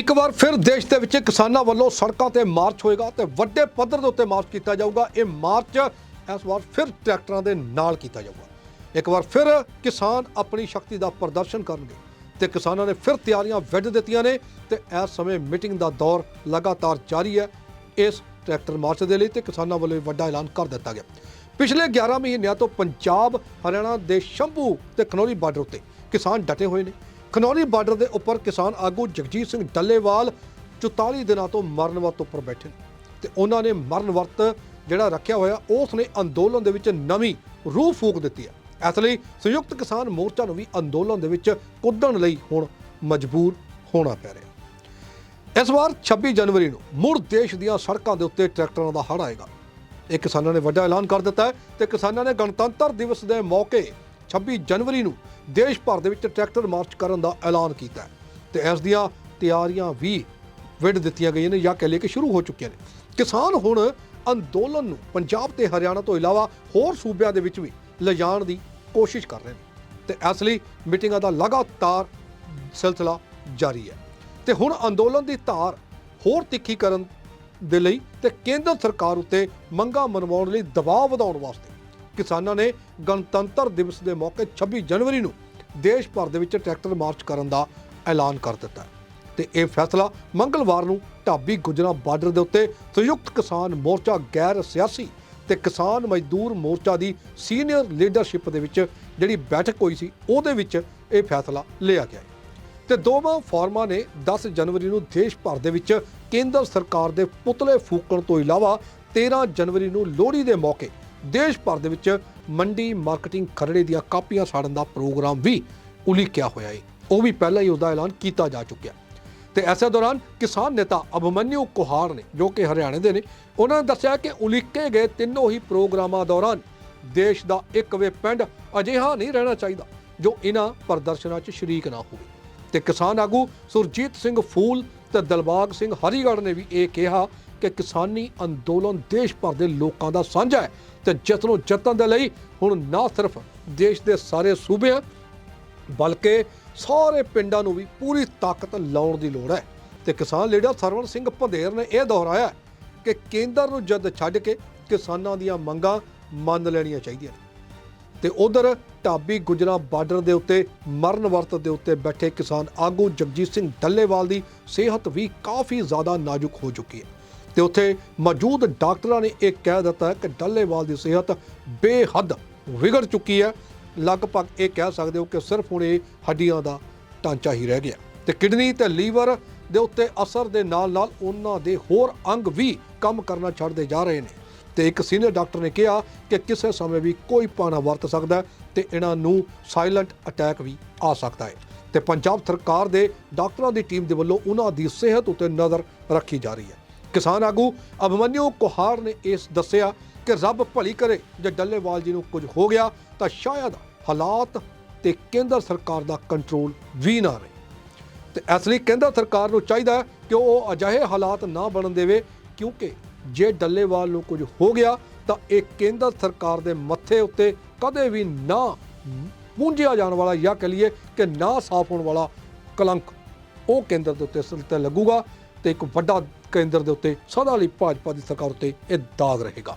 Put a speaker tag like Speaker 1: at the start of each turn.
Speaker 1: ਇੱਕ ਵਾਰ ਫਿਰ ਦੇਸ਼ ਦੇ ਵਿੱਚ ਕਿਸਾਨਾਂ ਵੱਲੋਂ ਸੜਕਾਂ ਤੇ ਮਾਰਚ ਹੋਏਗਾ ਤੇ ਵੱਡੇ ਪੱਧਰ ਦੇ ਉੱਤੇ ਮਾਰਚ ਕੀਤਾ ਜਾਊਗਾ। ਇਹ ਮਾਰਚ ਇਸ ਵਾਰ ਫਿਰ ਟਰੈਕਟਰਾਂ ਦੇ ਨਾਲ ਕੀਤਾ ਜਾਊਗਾ। ਇੱਕ ਵਾਰ ਫਿਰ ਕਿਸਾਨ ਆਪਣੀ ਸ਼ਕਤੀ ਦਾ ਪ੍ਰਦਰਸ਼ਨ ਕਰਨਗੇ ਤੇ ਕਿਸਾਨਾਂ ਨੇ ਫਿਰ ਤਿਆਰੀਆਂ ਵਿੱਢ ਦਿੱਤੀਆਂ ਨੇ ਤੇ ਇਸ ਸਮੇਂ ਮੀਟਿੰਗ ਦਾ ਦੌਰ ਲਗਾਤਾਰ ਜਾਰੀ ਹੈ। ਇਸ ਟਰੈਕਟਰ ਮਾਰਚ ਦੇ ਲਈ ਤੇ ਕਿਸਾਨਾਂ ਵੱਲੋਂ ਵੱਡਾ ਐਲਾਨ ਕਰ ਦਿੱਤਾ ਗਿਆ। ਪਿਛਲੇ 11 ਮਹੀਨਿਆਂ ਤੋਂ ਪੰਜਾਬ, ਹਰਿਆਣਾ ਦੇ ਸ਼ੰਭੂ ਤੇ ਖਨੌਰੀ ਬਾਰਡਰ ਉੱਤੇ ਕਿਸਾਨ ਡਟੇ ਹੋਏ ਨੇ। ਖਨੌਰੀ ਬਾਰਡਰ ਦੇ ਉੱਪਰ ਕਿਸਾਨ ਆਗੂ ਜਗਜੀਤ ਸਿੰਘ ਡੱਲੇਵਾਲ 44 ਦਿਨਾਂ ਤੋਂ ਮਰਨ ਵਰਤ ਉੱਪਰ ਬੈਠੇ ਨੇ ਤੇ ਉਹਨਾਂ ਨੇ ਮਰਨ ਵਰਤ ਜਿਹੜਾ ਰੱਖਿਆ ਹੋਇਆ, ਉਸ ਨੇ ਅੰਦੋਲਨ ਦੇ ਵਿੱਚ ਨਵੀਂ ਰੂਹ ਫੂਕ ਦਿੱਤੀ ਹੈ। ਇਸ ਲਈ ਸੰਯੁਕਤ ਕਿਸਾਨ ਮੋਰਚਾ ਨੂੰ ਵੀ ਅੰਦੋਲਨ ਦੇ ਵਿੱਚ ਕੁੱਦਣ ਲਈ ਹੁਣ ਮਜਬੂਰ ਹੋਣਾ ਪੈ ਰਿਹਾ ਇਸ ਵਾਰ 26 ਜਨਵਰੀ ਨੂੰ ਮੁੜ ਦੇਸ਼ ਦੀਆਂ ਸੜਕਾਂ ਦੇ ਉੱਤੇ ਟਰੈਕਟਰਾਂ ਦਾ ਹੜ੍ਹ ਆਏਗਾ। ਇਹ ਕਿਸਾਨਾਂ ਨੇ ਵੱਡਾ ਐਲਾਨ ਕਰ ਦਿੱਤਾ ਹੈ ਤੇ ਕਿਸਾਨਾਂ ਨੇ ਗਣਤੰਤਰ ਦਿਵਸ ਦੇ ਮੌਕੇ 26 ਜਨਵਰੀ ਨੂੰ ਦੇਸ਼ ਭਰ ਦੇ ਵਿੱਚ ਟਰੈਕਟਰ ਮਾਰਚ ਕਰਨ ਦਾ ਐਲਾਨ ਕੀਤਾ ਹੈ ਤੇ ਇਸ ਦੀਆਂ ਤਿਆਰੀਆਂ ਵੀ ਵਿੱਢ ਦਿੱਤੀਆਂ ਗਈਆਂ ਨੇ ਜਾਂ ਕਹਿ ਲਈਏ ਕਿ ਸ਼ੁਰੂ ਹੋ ਚੁੱਕੀਆਂ ਨੇ। ਕਿਸਾਨ ਹੁਣ ਅੰਦੋਲਨ ਨੂੰ ਪੰਜਾਬ ਤੇ ਹਰਿਆਣਾ ਤੋਂ ਇਲਾਵਾ ਹੋਰ ਸੂਬਿਆਂ ਦੇ ਵਿੱਚ ਵੀ ਲਿਜਾਣ ਦੀ ਕੋਸ਼ਿਸ਼ ਕਰ ਰਹੇ ਨੇ ਤੇ ਇਸ ਲਈ ਮੀਟਿੰਗਾਂ ਦਾ ਲਗਾਤਾਰ ਸਿਲਸਿਲਾ ਜਾਰੀ ਹੈ। ਤੇ ਹੁਣ ਅੰਦੋਲਨ ਦੀ ਧਾਰ ਹੋਰ ਤਿੱਖੀ ਕਰਨ ਦੇ ਲਈ ਤੇ ਕੇਂਦਰ ਸਰਕਾਰ ਉੱਤੇ ਮੰਗਾਂ ਮਨਵਾਉਣ ਲਈ ਦਬਾਅ ਵਧਾਉਣ ਵਾਸਤੇ ਕਿਸਾਨਾਂ ਨੇ ਗਣਤੰਤਰ ਦਿਵਸ ਦੇ ਮੌਕੇ 26 ਜਨਵਰੀ ਨੂੰ ਦੇਸ਼ ਭਰ ਦੇ ਵਿੱਚ ਟਰੈਕਟਰ ਮਾਰਚ ਕਰਨ ਦਾ ਐਲਾਨ ਕਰ ਦਿੱਤਾ ਹੈ। ਤੇ ਇਹ ਫੈਸਲਾ ਮੰਗਲਵਾਰ ਨੂੰ ਢਾਬੀ ਗੁਜਰਾ ਬਾਰਡਰ ਦੇ ਉੱਤੇ ਸੰਯੁਕਤ ਕਿਸਾਨ ਮੋਰਚਾ ਗੈਰ ਸਿਆਸੀ ਤੇ ਕਿਸਾਨ ਮਜ਼ਦੂਰ ਮੋਰਚਾ ਦੀ ਸੀਨੀਅਰ ਲੀਡਰਸ਼ਿਪ ਦੇ ਵਿੱਚ ਜਿਹੜੀ ਬੈਠਕ ਹੋਈ ਸੀ, ਉਹਦੇ ਵਿੱਚ ਇਹ ਫੈਸਲਾ ਲਿਆ ਗਿਆ ਹੈ। ਤੇ ਦੋਵਾਂ ਫਾਰਮਾਂ ਨੇ 10 ਜਨਵਰੀ ਨੂੰ ਦੇਸ਼ ਭਰ ਦੇ ਵਿੱਚ ਕੇਂਦਰ ਸਰਕਾਰ ਦੇ ਪੁਤਲੇ ਫੂਕਣ ਤੋਂ ਇਲਾਵਾ 13 ਜਨਵਰੀ ਨੂੰ ਲੋਹੜੀ ਦੇ ਮੌਕੇ ਦੇਸ਼ ਭਰ ਦੇ ਵਿੱਚ ਮੰਡੀ ਮਾਰਕੀਟਿੰਗ ਖਰੜੇ ਦੀਆਂ ਕਾਪੀਆਂ ਸਾੜਨ ਦਾ ਪ੍ਰੋਗਰਾਮ ਵੀ ਉਲੀਕਿਆ ਹੋਇਆ ਹੈ ਉਹ ਵੀ ਪਹਿਲਾਂ ਹੀ ਉਹਦਾ ਐਲਾਨ ਕੀਤਾ ਜਾ ਚੁੱਕਿਆ। ਤੇ ਐਸੇ ਦੌਰਾਨ ਕਿਸਾਨ ਨੇਤਾ ਅਭਮਨਿਊ ਕੁਹਾਰ ਨੇ, ਜੋ ਕਿ ਹਰਿਆਣੇ ਦੇ ਨੇ, ਉਹਨਾਂ ਨੇ ਦੱਸਿਆ ਕਿ ਉਲੀਕੇ ਗਏ ਤਿੰਨੋਂ ਹੀ ਪ੍ਰੋਗਰਾਮਾਂ ਦੌਰਾਨ ਦੇਸ਼ ਦਾ ਇੱਕ ਵੇ ਪਿੰਡ ਅਜਿਹਾ ਨਹੀਂ ਰਹਿਣਾ ਚਾਹੀਦਾ, ਜੋ ਇਹਨਾਂ ਪ੍ਰਦਰਸ਼ਨਾਂ 'ਚ ਸ਼ਰੀਕ ਨਾ ਹੋਵੇ। ਤੇ ਕਿਸਾਨ ਆਗੂ ਸੁਰਜੀਤ ਸਿੰਘ ਫੂਲ ਤੇ ਦਲਬਾਗ ਸਿੰਘ ਹਰੀਗੜ੍ਹ ਨੇ ਵੀ ਇਹ ਕਿਹਾ ਕਿ ਕਿਸਾਨੀ ਅੰਦੋਲਨ ਦੇਸ਼ ਭਰ ਦੇ ਲੋਕਾਂ ਦਾ ਸਾਂਝਾ ਹੈ ਤੇ ਜਤਨੋ ਜਤਨ ਦੇ ਲਈ ਹੁਣ ਨਾ ਸਿਰਫ ਦੇਸ਼ ਦੇ ਸਾਰੇ ਸੂਬਿਆਂ, ਬਲਕਿ ਸਾਰੇ ਪਿੰਡਾਂ ਨੂੰ ਵੀ ਪੂਰੀ ਤਾਕਤ ਲਾਉਣ ਦੀ ਲੋੜ ਹੈ। ਤੇ ਕਿਸਾਨ ਲੀਡਰ ਸਰਵਣ ਸਿੰਘ ਭੰਦੇਰ ਨੇ ਇਹ ਦੁਹਰਾਇਆ ਕਿ ਕੇਂਦਰ ਨੂੰ ਜਦ ਛੱਡ ਕੇ ਕਿਸਾਨਾਂ ਦੀਆਂ ਮੰਗਾਂ ਮੰਨ ਲੈਣੀਆਂ ਚਾਹੀਦੀਆਂ ਨੇ। ਤੇ ਉਧਰ ਢਾਬੀ ਗੁਜਰਾ ਬਾਰਡਰ ਦੇ ਉੱਤੇ, ਮਰਨ ਵਰਤ ਦੇ ਉੱਤੇ ਬੈਠੇ ਕਿਸਾਨ ਆਗੂ ਜਗਜੀਤ ਸਿੰਘ ਡੱਲੇਵਾਲ ਦੀ ਸਿਹਤ ਵੀ ਕਾਫੀ ਜ਼ਿਆਦਾ ਨਾਜ਼ੁਕ ਹੋ ਚੁੱਕੀ ਹੈ। ਤੇ ਉੱਥੇ ਮੌਜੂਦ ਡਾਕਟਰਾਂ ਨੇ ਇਹ ਕਹਿ ਦਿੱਤਾ ਕਿ ਡੱਲੇਵਾਲ ਦੀ ਸਿਹਤ ਬੇਹੱਦ ਵਿਗੜ ਚੁੱਕੀ ਹੈ। ਲਗਭਗ ਇਹ ਕਹਿ ਸਕਦੇ ਹੋ ਕਿ ਸਿਰਫ ਹੁਣ ਇਹ ਹੱਡੀਆਂ ਦਾ ਢਾਂਚਾ ਹੀ ਰਹਿ ਗਿਆ। ਤੇ ਕਿਡਨੀ ਤੇ ਲੀਵਰ ਦੇ ਉੱਤੇ ਅਸਰ ਦੇ ਨਾਲ ਨਾਲ ਉਹਨਾਂ ਦੇ ਹੋਰ ਅੰਗ ਵੀ ਕੰਮ ਕਰਨਾ ਛੱਡਦੇ ਜਾ ਰਹੇ ਨੇ। ਤੇ ਇੱਕ ਸੀਨੀਅਰ ਡਾਕਟਰ ਨੇ ਕਿਹਾ ਕਿ ਕਿਸੇ ਸਮੇਂ ਵੀ ਕੋਈ ਪਾਣਾ ਵਰਤ ਸਕਦਾ ਹੈ ਤੇ ਇਹਨਾਂ ਨੂੰ ਸਾਇਲੈਂਟ ਅਟੈਕ ਵੀ ਆ ਸਕਦਾ ਹੈ। ਤੇ ਪੰਜਾਬ ਸਰਕਾਰ ਦੇ ਡਾਕਟਰਾਂ ਦੀ ਟੀਮ ਦੇ ਵੱਲੋਂ ਉਹਨਾਂ ਦੀ ਸਿਹਤ ਉੱਤੇ ਨਜ਼ਰ ਰੱਖੀ ਜਾ ਰਹੀ ਹੈ। ਕਿਸਾਨ ਆਗੂ ਅਭਮਨਿਊ ਕੁਹਾਰ ਨੇ ਇਸ ਦੱਸਿਆ ਕਿ ਰੱਬ ਭਲੀ ਕਰੇ, ਜੇ ਡੱਲੇਵਾਲ ਜੀ ਨੂੰ ਕੁਝ ਹੋ ਗਿਆ, ਤਾਂ ਸ਼ਾਇਦ ਹਾਲਾਤ ਤੇ ਕੇਂਦਰ ਸਰਕਾਰ ਦਾ ਕੰਟਰੋਲ ਵੀ ਨਾ ਰਹੇ। ਤੇ ਇਸ ਲਈ ਕੇਂਦਰ ਸਰਕਾਰ ਨੂੰ ਚਾਹੀਦਾ ਹੈ ਕਿ ਉਹ ਅਜਿਹੇ ਹਾਲਾਤ ਨਾ ਬਣਨ ਦੇਵੇ, ਕਿਉਂਕਿ ਜੇ ਡੱਲੇਵਾਲ ਨੂੰ ਕੁਝ ਹੋ ਗਿਆ, ਤਾਂ ਇਹ ਕੇਂਦਰ ਸਰਕਾਰ ਦੇ ਮੱਥੇ ਉੱਤੇ ਕਦੇ ਵੀ ਨਾ ਪੂੰਝਿਆ ਜਾਣ ਵਾਲਾ ਜਾਂ ਕਹ ਲਈਏ ਕਿ ਨਾ ਸਾਫ਼ ਹੋਣ ਵਾਲਾ ਕਲੰਕ ਉਹ ਕੇਂਦਰ ਦੇ ਉੱਤੇ ਸਿਰ ਤੇ ਲੱਗੂਗਾ। ਤੇ ਇੱਕ ਵੱਡਾ ਕੇਂਦਰ ਦੇ ਉੱਤੇ ਸਦਾ ਲਈ ਭਾਜਪਾ ਦੀ ਸਰਕਾਰ ਉੱਤੇ ਇਹ ਦਾਗ ਰਹੇਗਾ।